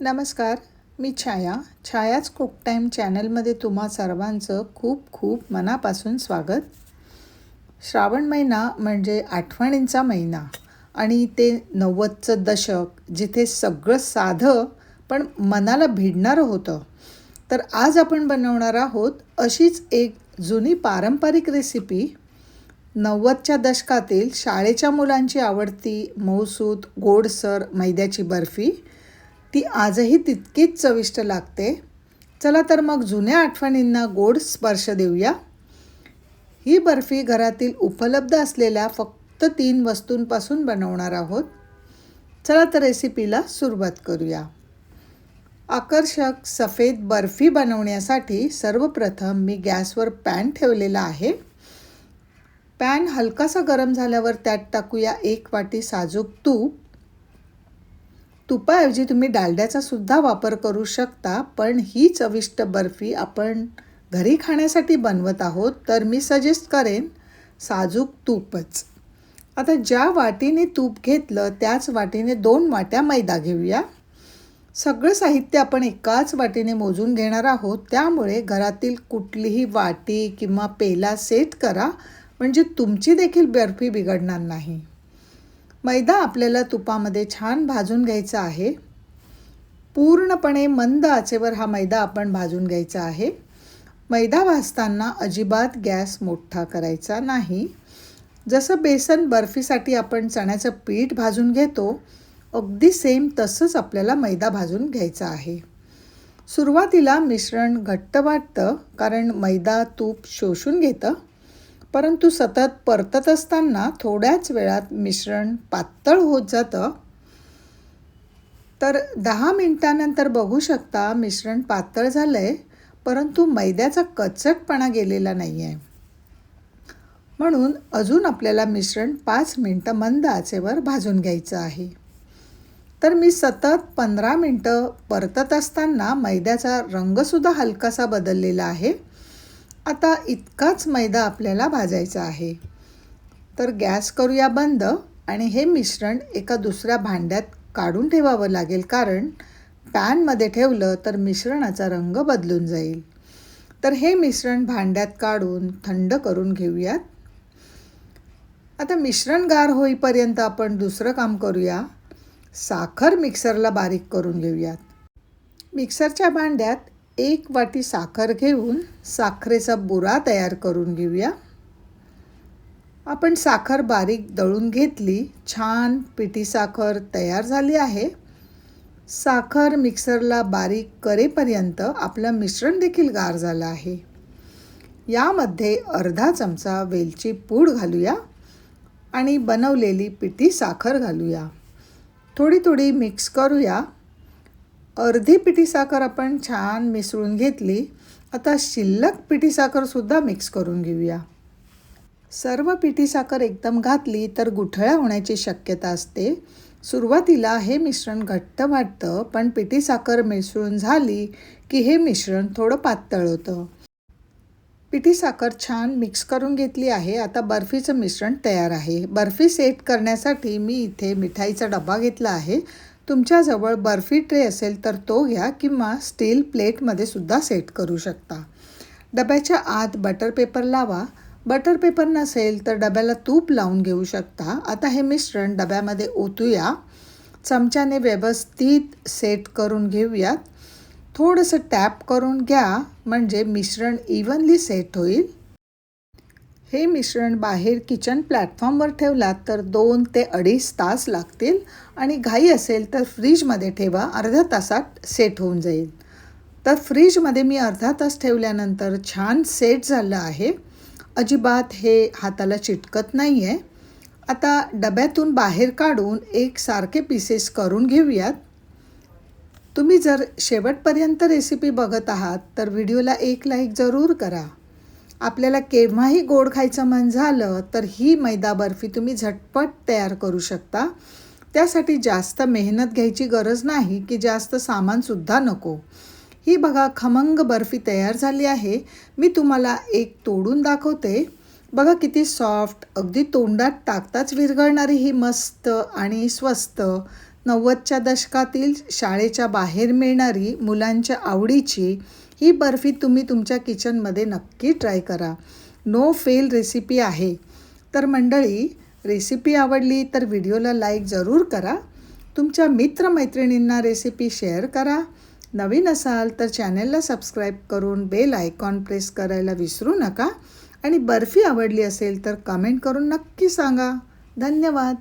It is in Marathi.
नमस्कार मी छाया. छायाच कुक टाईम चॅनलमध्ये तुम्हा सर्वांचं खूप खूप मनापासून स्वागत. श्रावण महिना म्हणजे आठवणींचा महिना आणि ते नव्वदचं दशक जिथे सगळं साधं पण मनाला भिडणारं होतं. तर आज आपण बनवणार आहोत अशीच एक जुनी पारंपरिक रेसिपी नव्वदच्या दशकातील शाळेच्या मुलांची आवडती मौसूद गोडसर मैद्याची बर्फी ती आजही तितकीच चविष्ट लागते. चला तर मग जुन्या आठवणींना गोड स्पर्श देऊया. ही बर्फी घरातील उपलब्ध असलेल्या फक्त तीन वस्तूंपासून बनवणार आहोत. चला तर रेसिपीला सुरुवात करूया. आकर्षक सफेद बर्फी बनवण्यासाठी सर्वप्रथम मी गॅसवर पॅन ठेवलेला आहे. पॅन हलकासा गरम झाल्यावर त्यात टाकूया एक वाटी साजूक तूप. तुपाऐवजी तुम्ही डालड्याचा सुद्धा वापर करू शकता पण ही चविष्ट बर्फी आपण घरी खाण्यासाठी बनवत आहोत तर मी सजेस्ट करेन साजूक तूपच. आता ज्या वाटीने तूप घेतलं त्याच वाटीने दोन वाट्या मैदा घेऊया. सगळं साहित्य आपण एकाच वाटीने मोजून घेणार आहोत त्यामुळे घरातील कुठलीही वाटी किंवा पेला सेट करा म्हणजे तुमची देखील बर्फी बिघडणार नाही. मैदा आपल्याला तुपामध्ये छान भाजून घ्यायचा आहे. पूर्णपणे मंद आचेवर हा मैदा आपण भाजून घ्यायचा आहे. मैदा भाजताना अजिबात गॅस मोठा करायचा नाही. जसं बेसन बर्फीसाठी आपण चण्याचं पीठ भाजून घेतो अगदी सेम तसंच आपल्याला मैदा भाजून घ्यायचा आहे. सुरुवातीला मिश्रण घट्ट वाटतं कारण मैदा तूप शोषून घेतं. परंतु सतत परतत असताना थोड्याच वेळात मिश्रण पातळ होत जातं. तर दहा मिनटानंतर बघू शकता मिश्रण पातळ झालं आहे परंतु मैद्याचा कचटपणा गेलेला नाही आहे म्हणून अजून आपल्याला मिश्रण पाच मिनटं मंद आचेवर भाजून घ्यायचं आहे. तर मी सतत पंधरा मिनटं परतत असताना मैद्याचा रंगसुद्धा हलकासा बदललेला आहे. आता इतकाच मैदा आपल्याला भाजायचा आहे. तर गॅस करूया बंद आणि हे मिश्रण एका दुसऱ्या भांड्यात काढून ठेवावं लागेल कारण पॅनमध्ये ठेवलं तर मिश्रणाचा रंग बदलून जाईल. तर हे मिश्रण भांड्यात काढून थंड करून घेऊयात. आता मिश्रण गार होईपर्यंत आपण दुसरं काम करूया. साखर मिक्सरला बारीक करून घेऊयात. मिक्सरच्या भांड्यात एक वाटी साखर घेऊन साखरेचा बुरा तयार करून घेऊया. आपण साखर बारीक दळून घेतली छान पिठी साखर तयार झाली आहे. साखर मिक्सरला बारीक करेपर्यंत आपलं मिश्रण देखील गार झालं आहे. यामध्ये अर्धा चमचा वेलची पूड घालूया आणि बनवलेली पिठी साखर घालूया. थोडी थोडी मिक्स करूया. अर्धी पिठी साखर आपण छान मिसळून घेतली. आता शिल्लक पिठी साखरसुद्धा मिक्स करून घेऊया. सर्व पिठी साखर एकदम घातली तर गुठळ्या होण्याची शक्यता असते. सुरुवातीला हे मिश्रण घट्ट वाटतं पण पिठी साखर मिसळून झाली की हे मिश्रण थोडं पातळ होतं. पिठी साखर छान मिक्स करून घेतली आहे. आता बर्फीचं मिश्रण तयार आहे. बर्फी सेट करण्यासाठी मी इथे मिठाईचा डबा घेतला आहे. तुमच्याजवळ बर्फी ट्रे असेल तर तो घ्या किंवा स्टील प्लेटमध्ये सुद्धा सेट करू शकता. डब्याच्या आत बटर पेपर लावा. बटर पेपर नसेल तर डब्याला तूप लावून घेऊ शकता. आता हे मिश्रण डब्यामध्ये ओतूया. चमच्याने व्यवस्थित सेट करून घेऊयात. थोडंसं टॅप करून घ्या. म्हणजे मिश्रण इव्हनली सेट होईल. हे मिश्रण बाहेर किचन प्लॅटफॉर्मवर ठेवलात तर दोन ते अडीच तास लागतील आणि घाई असेल तर फ्रीजमध्ये ठेवा अर्ध्या तासात सेट होऊन जाईल. तर फ्रीजमध्ये मी अर्धा तास ठेवल्यानंतर छान सेट झालं आहे. अजिबात हे हाताला चिटकत नाही आहे आता डब्यातून बाहेर काढून एक सारखे पीसेस करून घेऊयात. तुम्ही जर शेवटपर्यंत रेसिपी बघत आहात तर व्हिडिओला एक लाईक जरूर करा. आपल्याला केव्हाही गोड खायचं मन झालं तर ही मैदा बर्फी तुम्ही झटपट तयार करू शकता. त्यासाठी जास्त मेहनत घ्यायची गरज नाही की जास्त सामानसुद्धा नको. ही बघा खमंग बर्फी तयार झाली आहे. मी तुम्हाला एक तोडून दाखवते. बघा किती सॉफ्ट अगदी तोंडात टाकताच विरघळणारी ही मस्त आणि स्वस्त नव्वदच्या दशकातील शाळेच्या बाहेर मिळणारी मुलांच्या आवडीची ही बर्फी तुम्ही तुमच्या किचनमध्ये नक्की ट्राय करा. नो फेल रेसिपी आहे. तर मंडळी रेसिपी आवडली तर व्हिडिओला लाईक जरूर करा. तुमच्या मित्रमैत्रिणींना रेसिपी शेअर करा. नवीन असाल तर चॅनलला सबस्क्राईब करून बेल आयकॉन प्रेस करायला विसरू नका. आणि बर्फी आवडली असेल तर कमेंट करून नक्की सांगा. धन्यवाद.